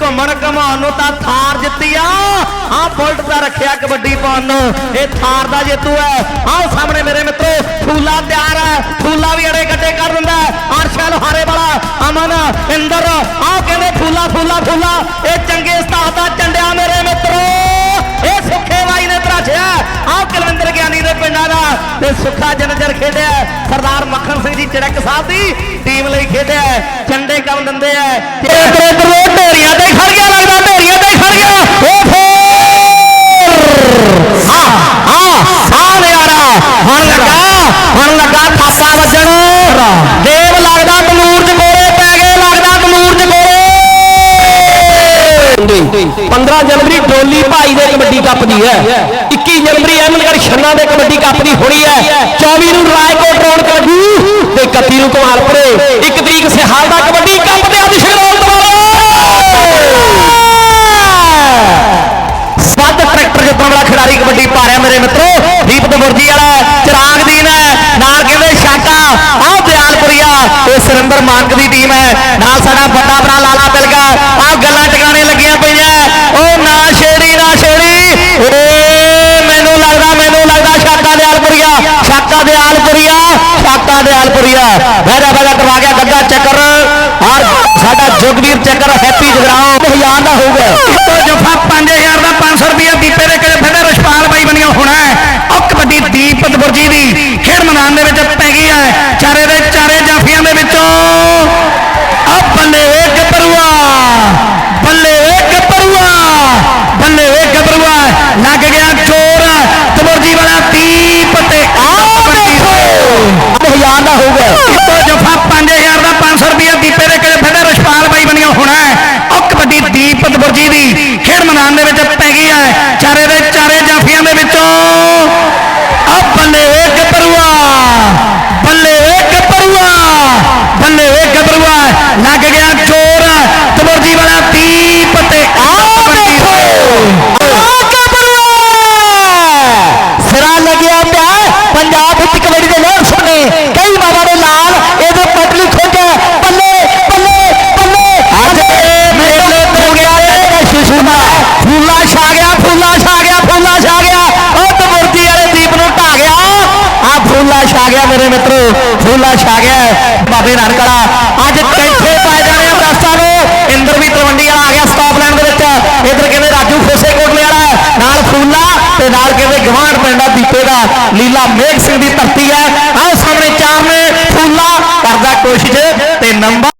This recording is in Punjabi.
ਘੁੰਮਣ ਘਮਾਉਣ ਨੂੰ ਤਾਂ ਥਾਰ ਜਿੱਤੀ ਆ। ਆ ਬੁਲਟ ਦਾ ਰੱਖਿਆ ਕਬੱਡੀ ਪਾਉਣ ਨੂੰ। ਇਹ ਥਾਰ ਦਾ ਜੇਤੂ ਹੈ। ਆਓ ਸਾਹਮਣੇ ਮੇਰੇ ਮਿੱਤਰੋ, ਫੂਲਾ ਤਿਆਰ ਹੈ। ਫੂਲਾ ਵੀ ਅੜੇ ਗੱਡੇ ਕਰ ਦਿੰਦਾ ਹੈ। ਅਰਸ਼ਲ ਹਾਰੇ ਵਾਲਾ ਅਮਨ, ਇੰਦਰ ਆਹ ਕਹਿੰਦੇ ਫੂਲਾ ਫੂਲਾ ਫੂਲਾ। ਇਹ ਤੇ ਸੁੱਖਾ ਜਨਜਰ ਖੇਡਿਆ ਸਰਦਾਰ ਮੱਖਣ ਸਿੰਘ ਜੀ ਚੜਕ ਸਾਹਿਬ ਦੀ ਟੀਮ ਲਈ ਖੇਡਿਆ ਚੰਡੇ ਕੰਮ ਦਿੰਦੇ ਆ। ਤੇ ਇਧਰ ਇਧਰ ਉਹ ਢੇਰੀਆਂ ਤੇ ਖੜ ਗਿਆ ਲੱਗਦਾ ਢੇਰੀਆਂ ਤੇ ਖੜ ਗਿਆ। ਉਹ ਫੇਰ! ਹਾਂ ਆ ਨਿਆਰਾ ਹੁਣ ਲੱਗਾ ਹੁਣ ਲੱਗਾ ਥਾਪਾ ਵੱਜਣ। ਦੇਵ ਲੱਗਦਾ ਤਨੂਰ ਚ ਪੈ ਗਏ ਲੱਗਦਾ ਤਨੂਰ ਚ 15 ਜਨਵਰੀ ਟੋਲੀ ਭਾਈ ਦੇ ਕਬੱਡੀ ਕੱਪ ਦੀ ਹੈ। 21 ਜਨਵਰੀ ਅਹਿਮਦਗੜ੍ਹ ਛੰਨਾ ਦੇ ਕਬੱਡੀ ਕੱਪ ਦੀ ਹੋਣੀ ਹੈ। 24 ਨੂੰ ਰਾਏਕੋਟ ਰੌਣਕ ਲੱਗੂ ਤੇ 31 ਨੂੰ ਕਮਾਲਪੁਰੇ 1 ਤਰੀਕ ਸਿਹਾਲ ਦਾ ਕਬੱਡੀ ਕੱਪ ਦੇ ਅੱਜ ਸ਼ਗਰੋਲ ਦੁਆਰਾ ਸੱਤ ਟਰੈਕਟਰ ਜਿੱਤਣ ਵਾਲਾ ਖਿਡਾਰੀ ਕਬੱਡੀ ਪਾ ਰਿਹਾ ਮੇਰੇ ਮਿੱਤਰੋ। ਦੀਪਕ ਮੁਰਜੀ ਵਾਲਾ ਚਿਰਾਗ ਦੀਨ ਹੈ, ਨਾਲ ਕਹਿੰਦੇ ਸ਼ਾਕਾ ਆਹ ਦਿਆਲਪੁਰੀਆ ਇਹ ਸੁਰਿੰਦਰ ਮਾਨਕ ਦੀ ਟੀਮ ਹੈ। ਨਾਲ ਸਾਡਾ ਦਿਆਲਪੁਰੀਆ ਬਹਿਰਾ ਬਹਿਰਾ ਕਰਵਾ ਗਿਆ ਗੱਗਾ ਚੱਕਰ। ਔਰ ਸਾਡਾ ਜੁਗਵੀਰ ਚੱਕਰ, ਹੈਪੀ ਜਗਰਾਓ ਹਜ਼ਾਰ ਦਾ ਹੋਊਗਾ। ਇੱਕੋ ਜਫਾ 5000 ਦਾ 500 ਰੁਪਏ ਦੀਪੇ ਦੇ ਕਿਲੇ ਫੇਰ ਰਸ਼ਪਾਲ ਬਾਈ ਬਣਿਆ ਹੋਣਾ ਹੈ ਉਹ ਕਬੱਡੀ ਦੀਪਕ ਬੁਰਜੀ ਦੀ ਖੇਡ ਮੈਦਾਨ ਦੇ ਵਿੱਚ ਪੈ ਗਈ ਹੈ ਚਾਰੇ ਦੇ ਚਾਰੇ ਜਾਫੀਆਂ ਦੇ ਵਿੱਚੋਂ ਆ ਬੱਲੇ ਵੇ ਗੱਭਰੂਆ ਬੱਲੇ ਵੇ ਗੱਭਰੂਆ ਬੱਲੇ ਵੇ ਗੱਭਰੂਆ ਲੱਗ ਗਿਆ ਚੋਰ ਤਬੁਰਜੀ ਵਾਲਾ ਦੀਪ ਤੇ ਆ ਦੇਖੋ ਹਜ਼ਾਰ ਦਾ ਹੋਊਗਾ ਇੱਕੋ ਜਫਾ 5000 ਦਾ 500 ਰੁਪਏ ਦੀਪੇ ਦੇ ਕਿਲੇ ਫੇਰ ਰਸ਼ਪਾਲ ਬਾਈ ਬਣਿਆ ਹੋਣਾ ਹੈ ਉਹ ਕਬੱਡੀ ਦੀਪਕ ਬੁਰਜੀ ਦੀ ਖੇਡ ਮੈਦਾਨ ਦੇ ਵਿੱਚ ਪੈ ਗਈ ਹੈ ਚਾਰੇ ਦੇ ਚਾਰੇ ਜਾਫੀਆਂ ਦੇ ਵਿੱਚੋਂ ਆ ਬੱਲੇ ਵੇ ਗੱਭਰੂਆ ਬੱਲੇ ਵੇ ਗੱਭਰੂਆ ਬੱਲੇ ਵੇ ਗੱਭਰੂਆ ਲੱਗ ਗਿਆ ਚੋਰ। ਤਬੁਰਜੀ ਵਾਲਾ ਦੀਪ ਤੇ ਆ ਦੇਖੋ। ਸਿਰਾ ਲੱਗਿਆ ਪਿਆ। ਹੈ। ਪੰਜਾਬ ਵਿੱਚ ਕਬੱਡੀ ਦੇ ਲੋਕ ਸੁਣੇ ਕਈ ਮਾਵਾਂ ਦੇ ਲਾਲ ਇਹਦੇ ਪਟਲੀ ਖੋਜੇ ਬੱਲੇ ਬੱਲੇ ਬੱਲੇ। ਅੱਜ ਮੇਲੇ ਤੋਂ ਗਿਆ ਹੈ ਸ਼ਿਸ਼ੂਨਾ ਫੂਲਾ ਛਾ ਗਿਆ ਫੂਲਾ ਛਾ ਗਿਆ ਫੂਲਾ ਛਾ ਗਿਆ। ਉਹ ਤਮੁਰਤੀ ਵਾਲੇ ਦੀਪ ਨੂੰ ਢਾ ਗਿਆ। ਆ ਫੂਲਾ ਛਾ ਗਿਆ ਇਧਰ ਕਹਿੰਦੇ ਰਾਜੂ ਖੋਸੇ ਕੋਟਲੇ ਵਾਲਾ ਨਾਲ ਫੂਲਾ ਤੇ ਨਾਲ ਕਹਿੰਦੇ ਗਵਾਂਢ ਪਿੰਡਾ ਦੀਪੇ ਦਾ, ਲੀਲਾ ਮੇਘ ਸਿੰਘ ਦੀ ਧਰਤੀ ਹੈ। ਆਹ ਸਾਹਮਣੇ ਚਾਰ ਨੇ, ਫੂਲਾ, ਕਰਦਾ ਕੋਸ਼ਿਸ਼ ਤੇ ਨੰਬਰ